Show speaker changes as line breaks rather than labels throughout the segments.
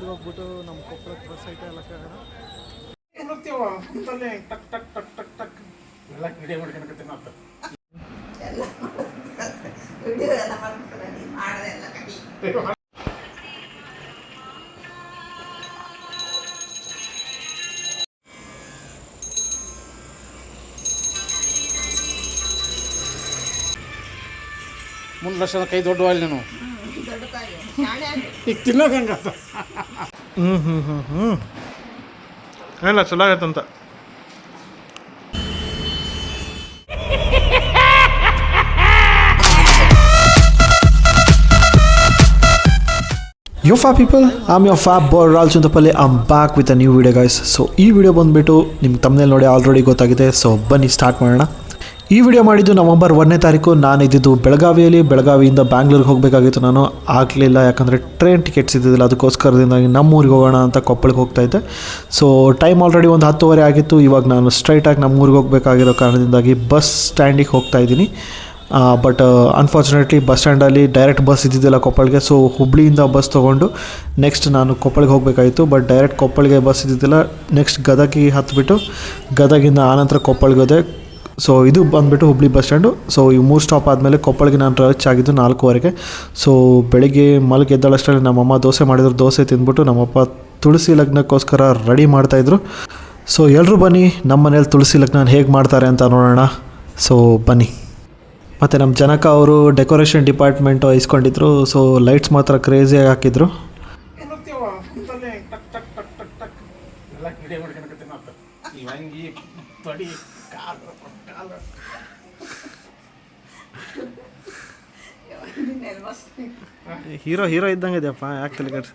ತಮಿಳ್ನಾಡಿಗೆ ಹೋಗ್ಬಿಟ್ಟು ನಮ್ಮ ಕೊಪ್ಪಳಕ್ಕೆ ಬಸ್ ಐತೆ ಎಲ್ಲ
ಬರ್ತೀವ ಕುಂತಲ್ಲೇ ಟಕ್ ಟಕ್ ಟಕ್ ಟಕ್ ಟಕ್. ಎಲ್ಲ ವಿಡಿಯೋ ಮಾಡ್ಕೊಳಕತ್ತೀನಿ ಅಂತ.
ಎಲ್ಲ ವಿಡಿಯೋ ಎಲ್ಲ ಮಾಡ್ತಾರೆ ನೀನು. ಮಾಡೋದೆಲ್ಲ ಕಡಿ
ಮುಂದೆ ಲಕ್ಷದ ಕೈ ದೊಡ್ಡ ಅಲ್ಲಿ ನೀನು ಈಗ ತಿನ್ನೋದು ಹಂಗಾತ
ಹ್ಞೂ ಹ್ಞೂ ಹ್ಞೂ ಹ್ಞೂ ಇಲ್ಲ ಚಲೋ
ಯೋ ಫಾ ಪೀಪಲ್ ಆಮ್ ಯೋ ಫ್ಯಾಬ್ ಬೋರ್ ರಾಲ್ Chuntapalli I'm back with a new video guys so ಈ ವಿಡಿಯೋ ಬಂದುಬಿಟ್ಟು ನಿಮ್ಗೆ ತಮ್ಮನೇಲಿ ನೋಡಿ ಆಲ್ರೆಡಿ ಗೊತ್ತಾಗಿದೆ. ಸೊ ಬನ್ನಿ ಸ್ಟಾರ್ಟ್ ಮಾಡೋಣ. ಈ ವಿಡಿಯೋ ಮಾಡಿದ್ದು ನವಂಬರ್ ಒಂದನೇ ತಾರೀಕು. ನಾನು ಇದ್ದಿದ್ದು ಬೆಳಗಾವಿಯಲ್ಲಿ. ಬೆಳಗಾವಿಯಿಂದ ಬ್ಯಾಂಗ್ಳೂರಿಗೆ ಹೋಗಬೇಕಾಗಿತ್ತು ನಾನು. ಆಗಲಿಲ್ಲ, ಯಾಕಂದರೆ ಟ್ರೈನ್ ಟಿಕೆಟ್ಸ್ ಇದ್ದಿದ್ದಿಲ್ಲ. ಅದಕ್ಕೋಸ್ಕರದಿಂದಾಗಿ ನಮ್ಮೂರಿಗೆ ಹೋಗೋಣ ಅಂತ ಕೊಪ್ಪಳಿಗೆ ಹೋಗ್ತಾ ಇದ್ದೆ. ಸೊ ಟೈಮ್ ಆಲ್ರೆಡಿ ಒಂದು ಹತ್ತುವರೆ ಆಗಿತ್ತು. ಇವಾಗ ನಾನು ಸ್ಟ್ರೈಟಾಗಿ ನಮ್ಮೂರಿಗೆ ಹೋಗಬೇಕಾಗಿರೋ ಕಾರಣದಿಂದಾಗಿ ಬಸ್ ಸ್ಟ್ಯಾಂಡಿಗೆ ಹೋಗ್ತಾ ಇದ್ದೀನಿ. ಬಟ್ ಅನ್ಫಾರ್ಚುನೇಟ್ಲಿ ಬಸ್ ಸ್ಟ್ಯಾಂಡಲ್ಲಿ ಡೈರೆಕ್ಟ್ ಬಸ್ ಇದ್ದಿದ್ದಿಲ್ಲ ಕೊಪ್ಪಳಿಗೆ ಸೊ ಹುಬ್ಳಿಯಿಂದ ಬಸ್ ತೊಗೊಂಡು ನೆಕ್ಸ್ಟ್ ನಾನು ಕೊಪ್ಪಳಿಗೆ ಹೋಗಬೇಕಾಯಿತು ಬಟ್ ಡೈರೆಕ್ಟ್ ಕೊಪ್ಪಳಿಗೆ ಬಸ್ ಇದ್ದಿದ್ದಿಲ್ಲ. ನೆಕ್ಸ್ಟ್ ಗದಗಿಗೆ ಹತ್ತುಬಿಟ್ಟು ಗದಗಿಂದ ಆನಂತರ ಕೊಪ್ಪಳಿಗೆ ಹೋದೆ. ಸೊ ಇದು ಬಂದುಬಿಟ್ಟು ಹುಬ್ಳಿ ಬಸ್ ಸ್ಟ್ಯಾಂಡು. ಸೊ ಈ ಮೂರು ಸ್ಟಾಪ್ ಆದಮೇಲೆ ಕೊಪ್ಪಳಿಗೆ ನಾನು ರಚ್ ಆಗಿದ್ದು ನಾಲ್ಕೂವರೆಗೆ. ಸೊ ಬೆಳಿಗ್ಗೆ ಮಲಗಿ ಎದ್ದಳಷ್ಟರಲ್ಲಿ ನಮ್ಮಮ್ಮ ದೋಸೆ ಮಾಡಿದ್ರು. ದೋಸೆ ತಿಂದ್ಬಿಟ್ಟು ನಮ್ಮಪ್ಪ ತುಳಸಿ ಲಗ್ನಕ್ಕೋಸ್ಕರ ರೆಡಿ ಮಾಡ್ತಾಯಿದ್ರು ಸೊ ಎಲ್ಲರೂ ಬನ್ನಿ. ನಮ್ಮ ಮನೇಲಿ ತುಳಸಿ ಲಗ್ನ ಹೇಗೆ ಮಾಡ್ತಾರೆ ಅಂತ ನೋಡೋಣ. ಸೊ ಬನ್ನಿ. ಮತ್ತು ನಮ್ಮ ಜನಕ ಅವರು ಡೆಕೋರೇಷನ್ ಡಿಪಾರ್ಟ್ಮೆಂಟು ಇಸ್ಕೊಂಡಿದ್ರು. ಸೊ ಲೈಟ್ಸ್ ಮಾತ್ರ ಕ್ರೇಜಿಯಾಗಿ ಹಾಕಿದ್ರು
ಬರ್ತೀವ ಕುಂತಲ್ಲೇ ಟಕ್ ಟಕ್ ಟಕ್ ಟಕ್ ಟಕ್ ಎಲ್ಲ ವಿಡಿಯೋ ಮಾಡ್ಕೊಳಕತ್ತೀನಿ ಅಂತ ಈ ಅಂಗಿ ತೊಡಿ ಕಾಲು ಕಾಲು
ನೀನು ಮಸ್ತ್
ಹೀರೋ ಹೀರೋ ಇದ್ದಂಗೆ ಇದೆಯಪ್ಪ ಯಾಕೆ ತಲೆ
ಗಣಮಗ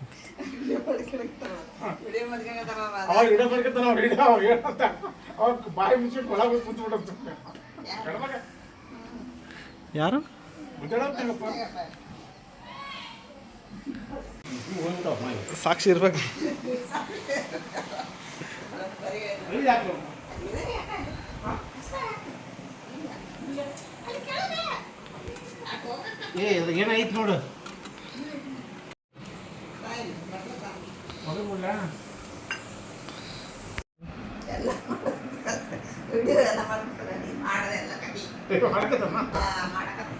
ಯಾರು ಸಾಕ್ಷಿ ಇರ್ಬೇಕು
ಏ ಅದು ಏನಾಯ್ತು ನೋಡು. ಮಗಲ್ಲ
ಎಲ್ಲ ವಿಡಿಯೋ ಎಲ್ಲ ಮಾಡ್ತಾರೆ ನೀನು ಮಾಡೋದೆಲ್ಲ ಕಡಿ
ಮಾಡ್ಕತ್ತಮ್ಮ.
ಮಾಡಕತ್ತಿ.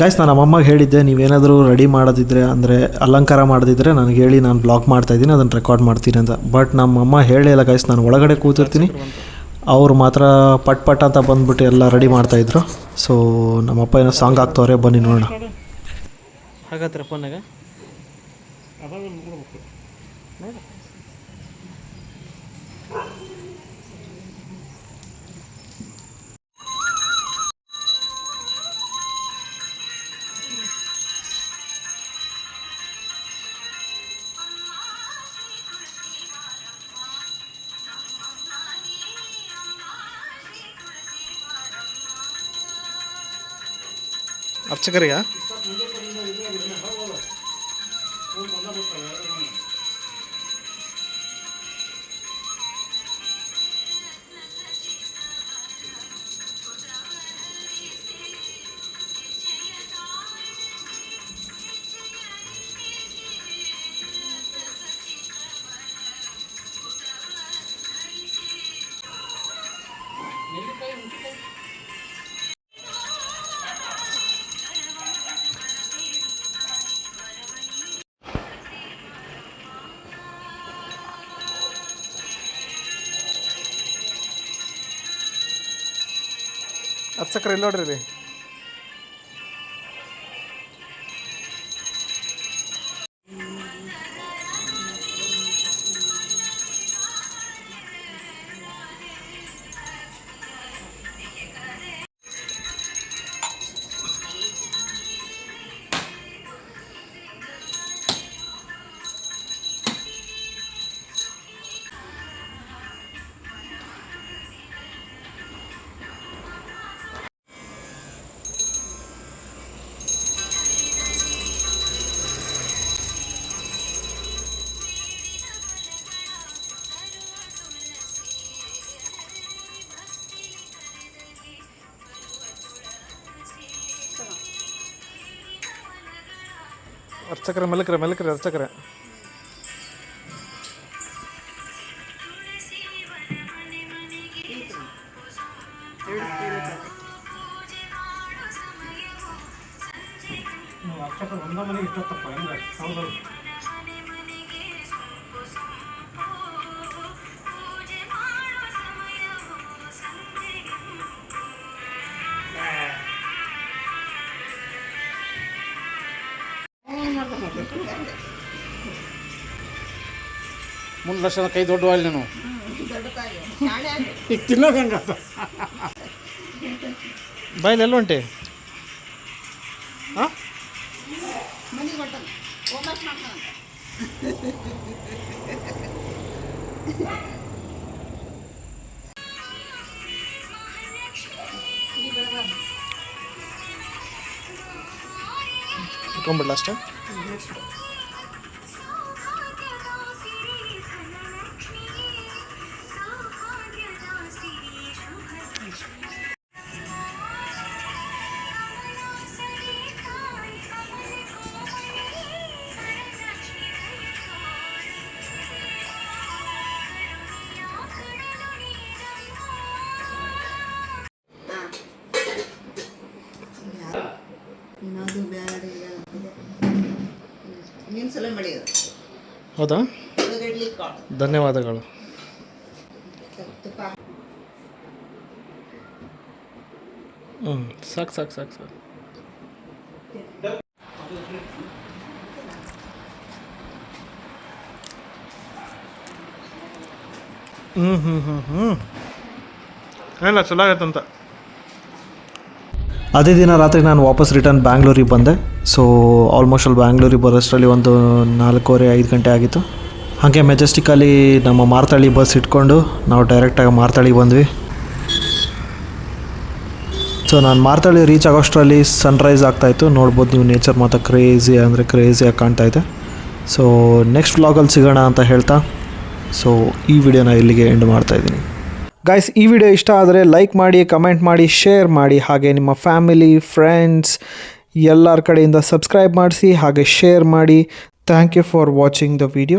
ಗಾಯ್ಸ್ ನಾನು ನಮ್ಮಮ್ಮಗೆ ಹೇಳಿದ್ದೆ ನೀವೇನಾದರೂ ರೆಡಿ ಮಾಡೋದಿದ್ರೆ ಅಂದರೆ ಅಲಂಕಾರ ಮಾಡೋದಿದ್ರೆ ನನಗೆ ಹೇಳಿ ನಾನು ಬ್ಲಾಗ್ ಮಾಡ್ತಾಯಿದ್ದೀನಿ ಅದನ್ನು ರೆಕಾರ್ಡ್ ಮಾಡ್ತೀನಿ ಅಂತ. ಬಟ್ ನಮ್ಮಮ್ಮ ಹೇಳಿಲ್ಲ ಗಾಯ್ಸ್ ನಾನು ಒಳಗಡೆ ಕೂತಿರ್ತೀನಿ. ಅವ್ರು ಮಾತ್ರ ಪಟ್ ಪಟ್ ಅಂತ ಬಂದ್ಬಿಟ್ಟು ಎಲ್ಲ ರೆಡಿ ಮಾಡ್ತಾಯಿದ್ರು ಸೊ ನಮ್ಮಪ್ಪ ಏನೋ ಸಾಂಗ್ ಹಾಕ್ತವ್ರೆ ಬನ್ನಿ ನೋಡೋಣ.
ಹಾಗಾದ್ರೆ ಫೋನಾಗ
अब करेगा।
ಅರ್ಚಕರಿಗ ಸಕ್ಕರೆ ಇಲ್ಲಿ ನೋಡ್ರಿ ರೀ ಅರ್ಚಕರೆ ಮೆಲಕ್ರೆ ಮೆಲಕ್ರೆ ಅರ್ಚಕರೆ.
ಅಕ್ಷರ ಒಂದ ಮನೆಗೆ ಇಷ್ಟತ್ತಪ್ಪ ಮುಂದೆ ಲಕ್ಷದ ಕೈ ನೀನು
ದೊಡ್ಡ ತಾಯಿ ಶಾಣೆ ಆಗಿ
ಈಗ ತಿನ್ನೋದು ಹೆಂಗಾತ
ಬಾಯ್ಲಿ ಎಲ್ಲ ಹೊಂಟೆ ಹಾಂ
ಮಾಡ್ತಾನಂತ
ಅಷ್ಟೇ?
Thanks.
ಹೌದಾ? ಧನ್ಯವಾದಗಳು. ಹ್ಞೂ ಸಾಕು ಸಾಕು ಸಾಕು ಸಾಕು. ಹ್ಞೂ ಹ್ಞೂ ಹ್ಞೂ ಹ್ಞೂ ಇಲ್ಲ ಚಲೋ ಆಗತ್ತಂತ
ಅದೇ ದಿನ ರಾತ್ರಿ ನಾನು ವಾಪಸ್ ರಿಟರ್ನ್ ಬ್ಯಾಂಗ್ಳೂರಿಗೆ ಬಂದೆ. ಸೊ ಆಲ್ಮೋಸ್ಟ್ ಅಲ್ಲಿ ಬ್ಯಾಂಗ್ಳೂರಿಗೆ ಬರೋಷ್ಟರಲ್ಲಿ ಒಂದು ನಾಲ್ಕೂವರೆ, ಐದು ಗಂಟೆ ಆಗಿತ್ತು. ಹಾಗೆ ಮೆಜೆಸ್ಟಿಕಲ್ಲಿ ನಮ್ಮ ಮಾರ್ತಳಿ ಬಸ್ ಇಟ್ಕೊಂಡು ನಾವು ಡೈರೆಕ್ಟಾಗಿ ಮಾರ್ತಳ್ಳಿಗೆ ಬಂದ್ವಿ. ಸೊ ನಾನು ಮಾರ್ತಳ್ಳಿ ರೀಚ್ ಆಗೋಷ್ಟರಲ್ಲಿ ಸನ್ರೈಸ್ ಆಗ್ತಾಯಿತ್ತು ನೋಡ್ಬೋದು ನೀವು ನೇಚರ್ ಮಾತ್ರ ಕ್ರೇಜಿ ಅಂದರೆ ಕ್ರೇಜಿಯಾಗಿ ಕಾಣ್ತಾ ಇದೆ. ಸೊ ನೆಕ್ಸ್ಟ್ ವ್ಲಾಗಲ್ಲಿ ಸಿಗೋಣ ಅಂತ ಹೇಳ್ತಾ. ಸೊ ಈ ವಿಡಿಯೋನ ಇಲ್ಲಿಗೆ ಎಂಡ್ ಮಾಡ್ತಾ ಇದ್ದೀನಿ. ಗಾಯ್ಸ್ ಈ ವಿಡಿಯೋ ಇಷ್ಟ ಆದರೆ ಲೈಕ್ ಮಾಡಿ ಕಮೆಂಟ್ ಮಾಡಿ ಶೇರ್ ಮಾಡಿ, ಹಾಗೆ ನಿಮ್ಮ ಫ್ಯಾಮಿಲಿ ಫ್ರೆಂಡ್ಸ್ ಎಲ್ಲರ ಕಡೆಯಿಂದ ಸಬ್ಸ್ಕ್ರೈಬ್ ಮಾಡಿಸಿ, ಹಾಗೆ ಶೇರ್ ಮಾಡಿ. Thank you for watching the video